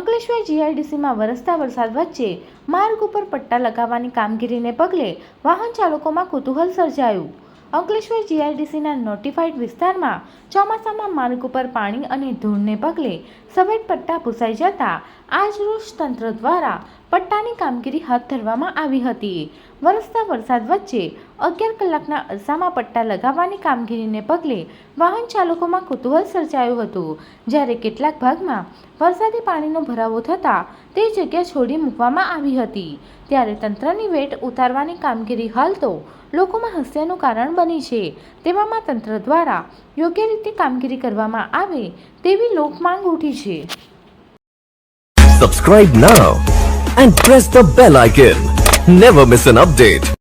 જીઆઈડીસીમાં વરસતા વરસાદ વચ્ચે માર્ગ ઉપર પટ્ટા લગાવવાની કામગીરીને પગલે વાહન ચાલકોમાં કુતૂહલ સર્જાયું. અંકલેશ્વર જીઆઈડીસીના નોટિફાઈડ વિસ્તારમાં ચોમાસામાં માર્ગ ઉપર પાણી અને ધૂળને પગલે સફેદ પટ્ટા ભૂસાઈ જતા આજરોજ તંત્ર દ્વારા પટ્ટાની કામગીરી હાથ ધરવામાં આવી હતી. વરસતા વરસાદ વચ્ચે અગિયાર કલાકના અરસામાં પટ્ટા લગાવવાની કામગીરીને પગલે વાહન ચાલકોમાં કુતૂહલ સર્જાયું હતું. જ્યારે કેટલાક ભાગમાં વરસાદી પાણીનો ભરાવો થતાં તે જગ્યા છોડી મૂકવામાં આવી હતી. ત્યારે તંત્રની વેટ ઉતારવાની કામગીરી હાલ તો લોકોમાં હાસ્યનું કારણ બની છે. તેવામાં તંત્ર દ્વારા યોગ્ય રીતે કામગીરી કરવામાં આવે તેવી લોકમાંગ ઉઠી છે. Subscribe now and press the bell icon never miss an update.